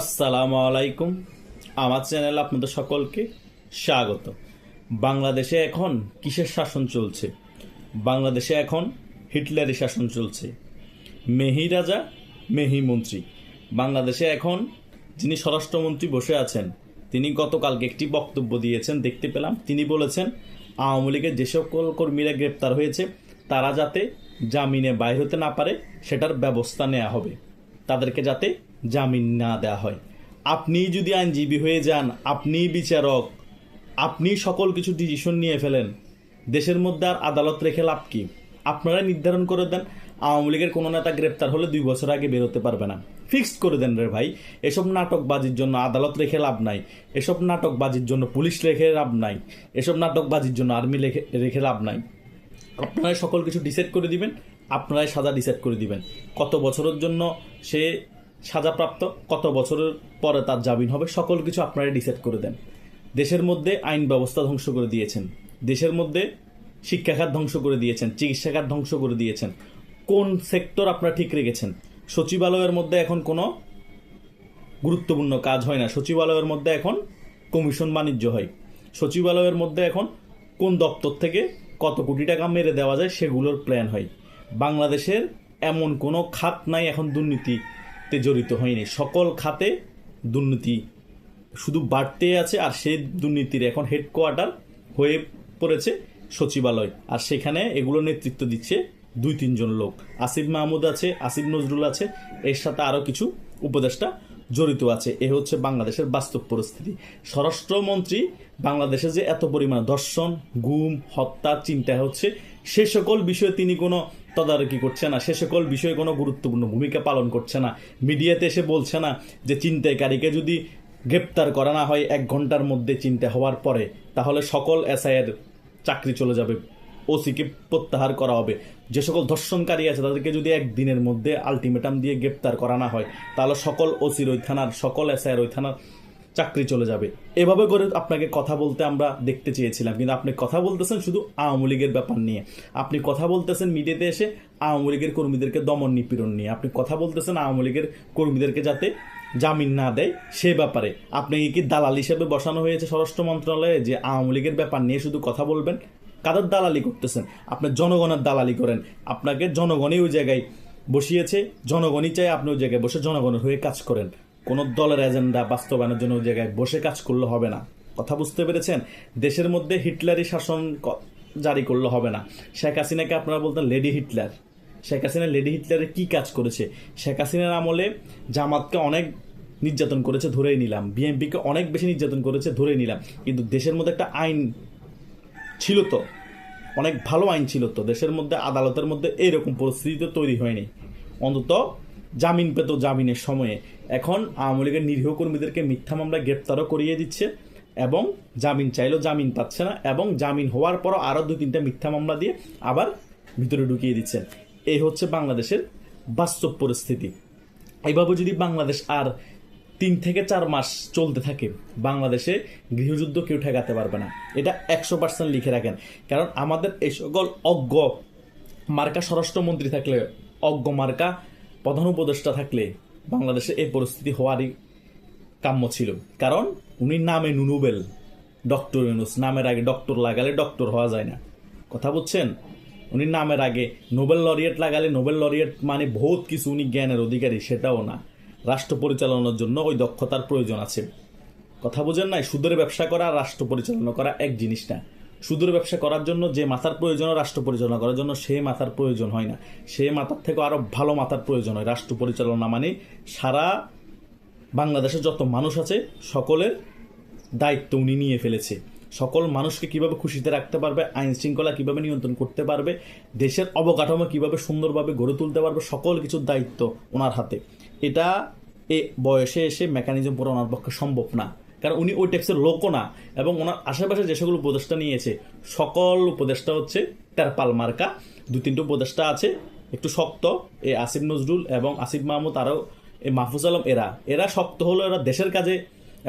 আসসালামু আলাইকুম। আমার চ্যানেল আপনাদের সকলকে স্বাগত। বাংলাদেশে এখন কিসের শাসন চলছে? বাংলাদেশে এখন হিটলারি শাসন চলছে। মেহি রাজা, মেহি মন্ত্রী। বাংলাদেশে এখন যিনি স্বরাষ্ট্রমন্ত্রী বসে আছেন, তিনি গতকালকে একটি বক্তব্য দিয়েছেন, দেখতে পেলাম। তিনি বলেছেন, আওয়ামী লীগের যে সকল কর্মীরা গ্রেপ্তার হয়েছে, তারা যাতে জামিনে বাইর হতে না পারে, সেটার ব্যবস্থা নেওয়া হবে। তাদেরকে যাতে জামিন না দেওয়া হয়। আপনি যদি আইনজীবী হয়ে যান, আপনি বিচারক, আপনি সকল কিছু ডিসিশন নিয়ে ফেলেন। দেশের মধ্যে আর আদালত রেখে লাভ কি? আপনারা নির্ধারণ করে দেন, আওয়ামী লীগের কোনো নেতা গ্রেপ্তার হলে দুই বছর আগে বেরোতে পারবে না। ফিক্সড করে দেন রে ভাই, এসব নাটকবাজির জন্য আদালত রেখে লাভ নাই। এসব নাটকবাজির জন্য পুলিশ রেখে লাভ নাই। এসব নাটকবাজির জন্য আর্মি রেখে রেখে লাভ নাই। আপনারাই সকল কিছু ডিসাইড করে দিবেন, আপনারাই সাজা ডিসাইড করে দিবেন। কত বছরের জন্য সে সাজাপ্রাপ্ত কত বছরের পরে তার জামিন হবে, সকল কিছু আপনারা ডিসাইড করে দেন। দেশের মধ্যে আইন ব্যবস্থা ধ্বংস করে দিয়েছেন। দেশের মধ্যে শিক্ষাখাত ধ্বংস করে দিয়েছেন, চিকিৎসাখাত ধ্বংস করে দিয়েছেন। কোন সেক্টর আপনারা ঠিক রেখেছেন? সচিবালয়ের মধ্যে এখন কোনো গুরুত্বপূর্ণ কাজ হয় না। সচিবালয়ের মধ্যে এখন কমিশন বাণিজ্য হয়। সচিবালয়ের মধ্যে এখন কোন দপ্তর থেকে কত কোটি টাকা মেরে দেওয়া যায় সেগুলোর প্ল্যান হয়। বাংলাদেশের এমন কোনো খাত নাই, এখন দুর্নীতিতে জড়িত হয়নি। সকল খাতে দুর্নীতি শুধু বাড়তে আছে আর সেই দুর্নীতির এখন হেডকোয়ার্টার হয়ে পড়েছে সচিবালয়। আর সেখানে এগুলো নেতৃত্ব দিচ্ছে দুই তিনজন লোক। আসিফ মাহমুদ আছে, আসিফ নজরুল আছে, এর সাথে আরও কিছু উপদেষ্টা জড়িত আছে। এ হচ্ছে বাংলাদেশের বাস্তব পরিস্থিতি। স্বরাষ্ট্রমন্ত্রী বাংলাদেশে যে এত পরিমাণ দর্শন গুম, হত্যা, চিন্তা হচ্ছে সে সকল বিষয়ে তিনি কোনো তদারকি করছে না। সে সকল বিষয়ে কোনো গুরুত্বপূর্ণ ভূমিকা পালন করছে না। মিডিয়াতে এসে বলছে না যে চিন্তাইকারীকে যদি গ্রেপ্তার করা না হয় এক ঘণ্টার মধ্যে চিন্তা হওয়ার পরে, তাহলে সকল এসআইয়ের চাকরি চলে যাবে, ওসিকে প্রত্যাহার করা হবে। যে সকল ধর্ষণকারী আছে, তাদেরকে যদি একদিনের মধ্যে আলটিমেটাম দিয়ে গ্রেপ্তার করা না হয়, তাহলে সকল ওসির ওই থানার, সকল এসআইয়ের ওই থানার চাকরি চলে যাবে। এভাবে করে আপনাকে কথা বলতে আমরা দেখতে চেয়েছিলাম। কিন্তু আপনি কথা বলতেছেন শুধু আওয়ামী লীগের ব্যাপার নিয়ে। আপনি কথা বলতেছেন মিডিয়াতে এসে আওয়ামী লীগের কর্মীদেরকে দমন নিপীড়ন নিয়ে। আপনি কথা বলতেছেন আওয়ামী লীগের কর্মীদেরকে যাতে জামিন না দেয় সে ব্যাপারে। আপনি কি দালাল হিসেবে বসানো হয়েছে স্বরাষ্ট্র মন্ত্রণালয়ে যে আওয়ামী লীগের ব্যাপার নিয়ে শুধু কথা বলবেন? কাদের দালালি করতেছেন? আপনি জনগণের দালালি করেন। আপনাকে জনগণই ওই জায়গায় বসিয়েছে। জনগণই চাই আপনি ওই জায়গায় বসে জনগণের হয়ে কাজ করেন। কোন দলের এজেন্ডা বাস্তবায়নের জন্য ওই জায়গায় বসে কাজ করলে হবে না। কথা বুঝতে পেরেছেন? দেশের মধ্যে হিটলারি শাসন জারি করলে হবে না। শেখ হাসিনাকে আপনারা বলতেন lady Hitler. Sheikh Hasina lady হিটলারের কি কাজ করেছে? শেখ হাসিনার আমলে জামাতকে অনেক নির্যাতন করেছে, ধরেই নিলাম। বিএনপিকে অনেক বেশি নির্যাতন করেছে, ধরেই নিলাম। কিন্তু দেশের মধ্যে একটা আইন ছিল তো। অনেক ভালো আইন ছিল তো। দেশের মধ্যে, আদালতের মধ্যে এইরকম পরিস্থিতি তো তৈরি হয়নি। অন্তত জামিন পেত জামিনের সময়ে। এখন আওয়ামী লীগের নিরীহ কর্মীদেরকে মিথ্যা মামলা গ্রেপ্তারও করিয়ে দিচ্ছে এবং জামিন চাইলেও জামিন পাচ্ছে না এবং জামিন হওয়ার পরও আরও দুই তিনটা মিথ্যা মামলা দিয়ে আবার ভিতরে ঢুকিয়ে দিচ্ছেন। এই হচ্ছে বাংলাদেশের বাস্তব পরিস্থিতি। এইভাবে যদি বাংলাদেশ আর তিন থেকে চার মাস চলতে থাকে, বাংলাদেশে গৃহযুদ্ধ কেউ ঠেকাতে পারবে না। এটা একশো পার্সেন্ট লিখে রাখেন। কারণ আমাদের এই সকল অজ্ঞ মার্কা স্বরাষ্ট্রমন্ত্রী থাকলে অজ্ঞ মার্কা প্রধান উপদেষ্টা থাকলে বাংলাদেশে এই পরিস্থিতি হওয়ারই কাম্য ছিল। কারণ উনি নামে নুনুবেল, ডক্টর ইউনুস। নামের আগে ডক্টর লাগালে ডক্টর হওয়া যায় না। কথা বুঝছেন? উনি নামের আগে নোবেল লরিয়েট লাগালে নোবেল লরিয়েট মানে বহুত কিছু উনি জ্ঞানের অধিকারী, সেটাও না। রাষ্ট্র পরিচালনার জন্য ওই দক্ষতার প্রয়োজন আছে। কথা বোঝেন নাই? সুদের ব্যবসা করা রাষ্ট্র পরিচালনা করা এক জিনিস না। সুদের ব্যবসা করার জন্য যে মাথার প্রয়োজন হয় রাষ্ট্র পরিচালনা করার জন্য সে মাথার প্রয়োজন হয় না। সে মাথার থেকে আরও ভালো মাথার প্রয়োজন হয়। রাষ্ট্র পরিচালনা মানে সারা বাংলাদেশের যত মানুষ আছে, সকলের দায়িত্ব উনি নিয়ে ফেলেছে। সকল মানুষকে কীভাবে খুশিতে রাখতে পারবে, আইন শৃঙ্খলা কীভাবে নিয়ন্ত্রণ করতে পারবে, দেশের অবকাঠামো কীভাবে সুন্দরভাবে গড়ে তুলতে পারবে, সকল কিছুর দায়িত্ব ওনার হাতে। এটা এ বয়সে এসে মেকানিজম পুরো ওনার পক্ষে সম্ভব না। কারণ উনি ওই ট্যাক্সের লোকও না। এবং ওনার আশেপাশে যে সকল উপদেষ্টা নিয়েছে, সকল উপদেষ্টা হচ্ছে তেরপাল মার্কা। দু তিনটে উপদেষ্টা আছে, একটু শক্ত এই আসিফ নজরুল এবং আসিফ মাহমুদ আরও এই মাহফুজ আলম, এরা। এরা শক্ত হলো, এরা দেশের কাজে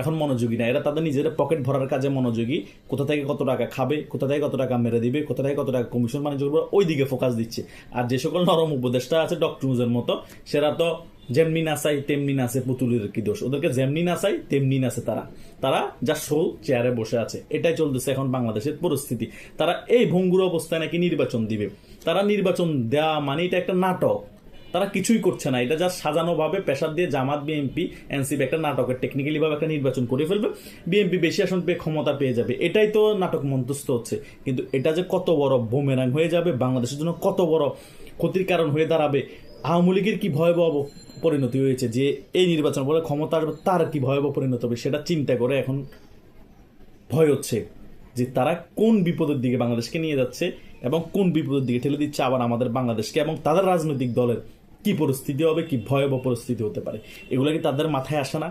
এখন মনোযোগী না। এরা তাদের নিজেদের পকেট ভরার কাজে মনোযোগী। কোথা থেকে কত টাকা খাবে, কোথা থেকে কত টাকা মেরে দিবে, কোথা থেকে কত টাকা কমিশন বাণিজ্য করবে ওই দিকে ফোকাস দিচ্ছে। আর যে সকল নরম উপদেষ্টা আছে ডক্টর মতো, সেরা তো যেমনি নাচাই তেমনি নাচে পুতুলের কি দোষ? ওদেরকে যেমনি নাচাই তেমনি নাচে তারা। তারা যা শো চেয়ারে বসে আছে। এটাই চলতেছে এখন বাংলাদেশের পরিস্থিতি। তারা এই ভঙ্গুর অবস্থায় নাকি নির্বাচন দিবে? তারা নির্বাচন দেওয়া মানে এটা একটা নাটক। তারা কিছুই করছে না। এটা যা সাজানো ভাবে পেশার দিয়ে জামাত, বিএনপি, এনসিপি একটা নাটকের টেকনিক্যালি ভাবে একটা নির্বাচন করে ফেলবে। বিএনপি বেশি আসন পেয়ে ক্ষমতা পেয়ে যাবে। এটাই তো নাটক মন্তস্থ হচ্ছে। কিন্তু এটা যে কত বড় বোমেরাং হয়ে যাবে, বাংলাদেশের জন্য কত বড় ক্ষতির কারণ হয়ে দাঁড়াবে আওয়ামী লীগের কি ভয়াবহ পরিণতি হয়েছে যে এই নির্বাচন বলে ক্ষমতার তার কি ভয়াবহ পরিণত হবে সেটা চিন্তা করে এখন ভয় হচ্ছে যে তারা কোন বিপদের দিকে বাংলাদেশকে নিয়ে যাচ্ছে এবং কোন বিপদের দিকে ঠেলে দিচ্ছে আবার আমাদের বাংলাদেশকে এবং তাদের রাজনৈতিক দলের কি পরিস্থিতি হবে, কি ভয়াবহ পরিস্থিতি হতে পারে। এগুলো কি তাদের মাথায় আসে না?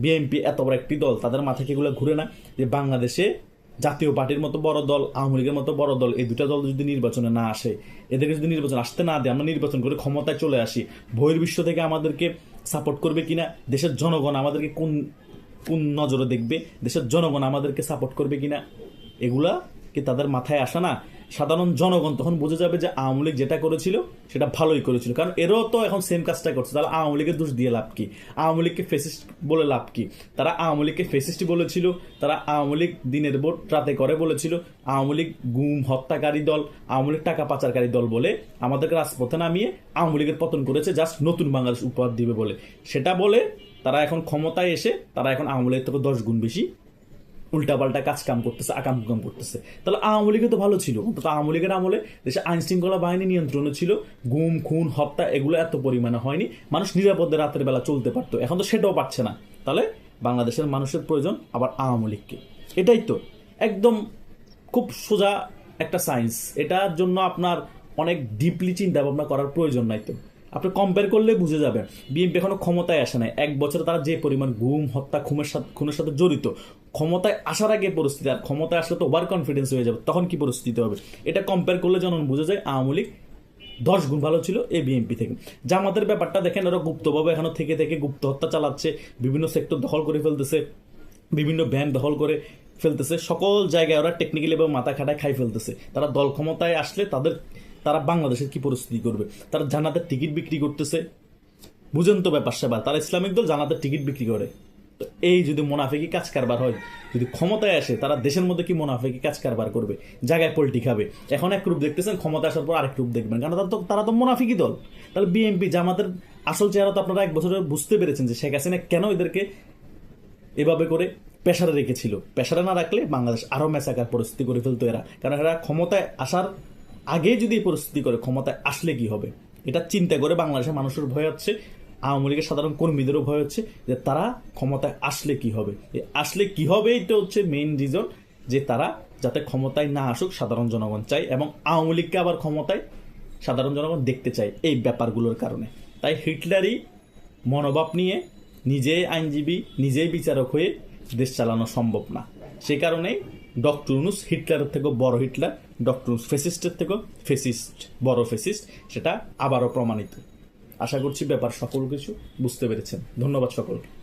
বিএনপি এত বড় একটি দল, তাদের মাথায় এগুলো ঘুরে না যে বাংলাদেশে জাতীয় পার্টির মতো বড় দল, আওয়ামী লীগের মতো বড় দল, এই দুটা দল যদি নির্বাচনে না আসে, এদেরকে যদি নির্বাচন আসতে না দেয়, আমরা নির্বাচন করে ক্ষমতায় চলে আসি। বহির্বিশ্ব থেকে আমাদেরকে সাপোর্ট করবে কিনা, দেশের জনগণ আমাদেরকে কোন কোন নজরে দেখবে, দেশের জনগণ আমাদেরকে সাপোর্ট করবে কিনা, এগুলা কি তাদের মাথায় আসে না? সাধারণ জনগণ তখন বুঝে যাবে যে আওয়ামী লীগ যেটা করেছিল, সেটা ভালোই করেছিল। কারণ এরাও তো এখন সেম কাজটা করছে। তাহলে আওয়ামী লীগের দোষ দিয়ে লাভ কি? আওয়ামী লীগকে ফেসিস্ট বলে লাভ কি? তারা আওয়ামী লীগকে ফেসিস্ট বলেছিল, তারা আওয়ামী লীগ দিনের ভোট রাতে করে বলেছিল, আওয়ামী লীগ গুম, হত্যাকারী দল, আওয়ামী লীগ টাকা পাচারকারী দল বলে আমাদেরকে রাজপথে নামিয়ে আওয়ামী লীগের পতন করেছে জাস্ট নতুন বাংলাদেশ উপহার দিবে বলে। সেটা বলে তারা এখন ক্ষমতায় এসে, তারা এখন আওয়ামী লীগের থেকে দশ গুণ বেশি উল্টাপাল্টা কাজ কাম করতেছে, আকাম কুকাম করতেছে। তাহলে আওয়ামী লীগে তো ভালো ছিল। অন্তত আওয়ামী লীগের আমলে দেশে আইন শৃঙ্খলা বাহিনী নিয়ন্ত্রণে ছিল, গুম, খুন, হত্যা এগুলো এত পরিমাণে হয়নি। মানুষ নিরাপদে রাতের বেলা চলতে পারতো, এখন তো সেটাও পারছে না। তাহলে বাংলাদেশের মানুষের প্রয়োজন আবার আওয়ামী লীগকে। এটাই তো। একদম খুব সোজা একটা সায়েন্স এটার জন্য আপনার অনেক ডিপলি চিন্তা ভাবনা করার প্রয়োজন নাই তো। আপনি কম্পেয়ার করলে বুঝে যাবেন। বিএনপি এখনও ক্ষমতায় আসে নাই। এক বছরে তারা যে পরিমাণ গুম, হত্যা, খুনের সাথে খুনের সাথে জড়িত, ক্ষমতায় আসার আগে পরিস্থিতি, আর ক্ষমতায় আসলে তো ওভার কনফিডেন্স হয়ে যাবে, তখন কি পরিস্থিতি হবে? এটা কম্পেয়ার করলে যেন বোঝা যায়, আওয়ামী লীগ দশ গুণ ভালো ছিল এই বিএনপি থেকে। জামাতের ব্যাপারটা দেখেন ওরা গুপ্তভাবে এখনও থেকে থেকে গুপ্ত হত্যা চালাচ্ছে, বিভিন্ন সেক্টর দখল করে ফেলতেছে, বিভিন্ন ব্যান দখল করে ফেলতেছে, সকল জায়গায় ওরা টেকনিক্যালি এবং মাথা খাটায় খাই ফেলতেছে। তারা দল ক্ষমতায় আসলে তাদের তারা বাংলাদেশের কি পরিস্থিতি করবে? তারা জানাতের টিকিট বিক্রি করতেছে। বুঝেন তো ব্যাপার সেবার তারা ইসলামিক দল জানাতের টিকিট বিক্রি করে। তো এই যদি মোনাফেকি কাজ কারবার হয়, যদি ক্ষমতায় আসে, তারা দেশের মধ্যে কি মোনাফেকি কাজ কারবার করবে? জায়গায় পোল্টি খাবে। এখন এক রূপ দেখতেছেন ক্ষমতা আসার পর আরেক রূপ দেখবেন। কারণ তারা তো তারা তো মোনাফিকি দল। তাহলে বিএনপি, জামাতের আসল চেহারা তো আপনারা এক বছরে বুঝতে পেরেছেন যে শেখ হাসিনা কেন এদেরকে এভাবে করে পেশারে রেখেছিল? পেশারে না রাখলে বাংলাদেশ আরও মেসাকার পরিস্থিতি করে ফেলতো এরা। কারণ এরা ক্ষমতায় আসার আগে যদি এই পরিস্থিতি করে ক্ষমতায় আসলে কি হবে? এটা চিন্তা করে বাংলাদেশের মানুষের ভয় হচ্ছে, আওয়ামী লীগের সাধারণ কর্মীদেরও ভয় হচ্ছে যে তারা ক্ষমতায় আসলে কি হবে। আসলে কি হবে এটা হচ্ছে মেইন রিজন যে তারা যাতে ক্ষমতায় না আসুক সাধারণ জনগণ চাই এবং আওয়ামী লীগকে আবার ক্ষমতায় সাধারণ জনগণ দেখতে চায় এই ব্যাপারগুলোর কারণে। তাই হিটলারই মনোভাব নিয়ে নিজেই আইনজীবী নিজেই বিচারক হয়ে দেশ চালানো সম্ভব না। সে কারণেই ডক্টর ইউনুস হিটলারের থেকেও বড় হিটলার, ডক্টর ইউনুস ফেসিস্টের থেকেও ফেসিস্ট, বড় ফেসিস্ট, সেটা আবারও প্রমাণিত। আশা করছি ব্যাপার সকল কিছু বুঝতে পেরেছেন। ধন্যবাদ সকলকে।